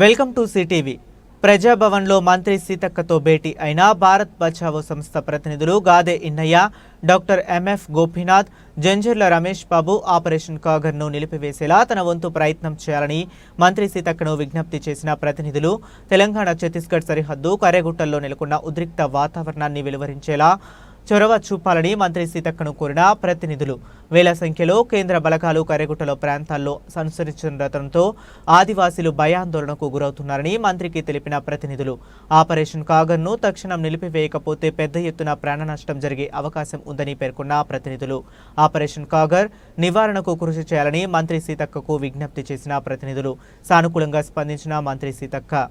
Welcome to CTV. ప్రజాభవన్లో మంత్రి సీతక్కతో భేటీ అయిన భారత్ బచావో సంస్థ ప్రతినిధులు Gade Innaiah doctor MF Gopinath Janjarla Ramesh Babu operation కాగర్ను నిలిపివేసేలా తన వంతు ప్రయత్నం చేయాలని మంత్రి సీతక్కను విజ్ఞప్తి చేసిన ప్రతినిధులు తెలంగాణ ఛత్తీస్గఢ్ సరిహద్దు కరేగుట్టల్లో నెలకొన్న ఉద్రిక్త వాతావరణాన్ని వెలువరించేలా చొరవ చూపాలని మంత్రి సీతక్కను కోరిన ప్రతినిధులు. వేల సంఖ్యలో కేంద్ర బలగాలు కరెగుట్టల ప్రాంతాల్లో సంచరించడంతో ఆదివాసీలు భయాందోళనకు గురవుతున్నారని మంత్రికి తెలిపిన ప్రతినిధులు. ఆపరేషన్ కాగర్ను తక్షణం నిలిపివేయకపోతే పెద్ద ఎత్తున ప్రాణ నష్టం జరిగే అవకాశం ఉందని పేర్కొన్న ప్రతినిధులు. ఆపరేషన్ కాగర్ నివారణకు కృషి చేయాలని మంత్రి సీతక్కకు విజ్ఞప్తి చేసిన ప్రతినిధులు. సానుకూలంగా స్పందించిన మంత్రి సీతక్క.